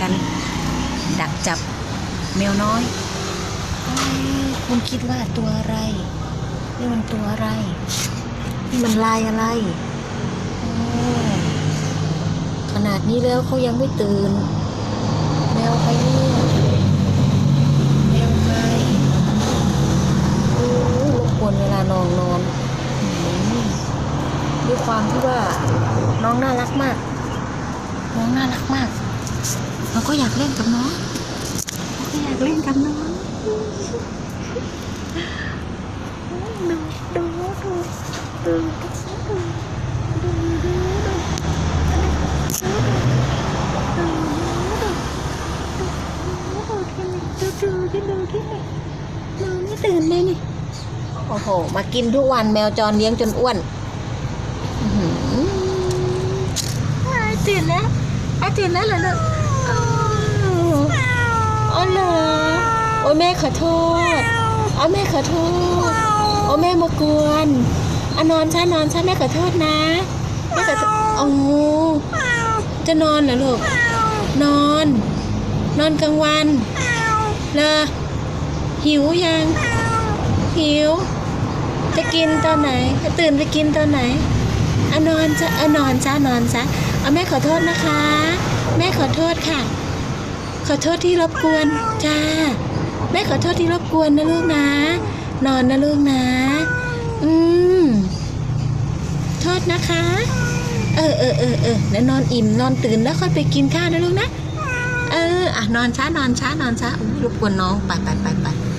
กันดักจับแมวน้อยคุณคิดว่าตัวอะไร นี่มันตัวอะไร นี่มันลายอะไรขนาดนี้แล้วเขายังไม่ตื่น แมวใครเนี่ยแมวใครโอ้ยรบกวนเวลานอนนอนด้วยความที่ว่าน้องน่ารักมาก น้องน่ารักมาก เราก็อยากเล่นกับน้องเราก็อยากเล่นกับน้องดูดูดูดูดูดูดูดูดูดูดูที่นี่น้องไม่ตื่นเลยนี่โอ้โห มากินทุกวันแมวจรเลี้ยงจนอ้วนอื้อหือตื่นแล้วตื่นแล้วเหรอลูกอ้าวอ๋อเหรอโอ้ย แม่ขอโทษเอาแม่ขอโทษโอ้แม่มากวนอะนอนซะนอนซะแม่ขอโทษนะแม่ขอโทษโอ้จะนอนเหรอลูกนอน นอนกลางวันเลอหิวยัง หิว จะกินตอนไหนจะตื่นไปกินตอนไหนอะนอนจะอะนอนจ้านอนจ้ะเอาแม่ขอโทษนะคะ แม่ขอโทษค่ะ ขอโทษที่รบกวนจ้า แม่ขอโทษที่รบกวนนะลูกนะ นอนนะลูกนะ อืม โทษนะคะ เออเออเออเออแล้วนอนอิ่มนอนตื่นแล้วค่อยไปกินข้าวนะลูกนะ เออ อะนอนช้านอนช้านอนช้าอุ๊ยรบกวนน้องไปไปไปไป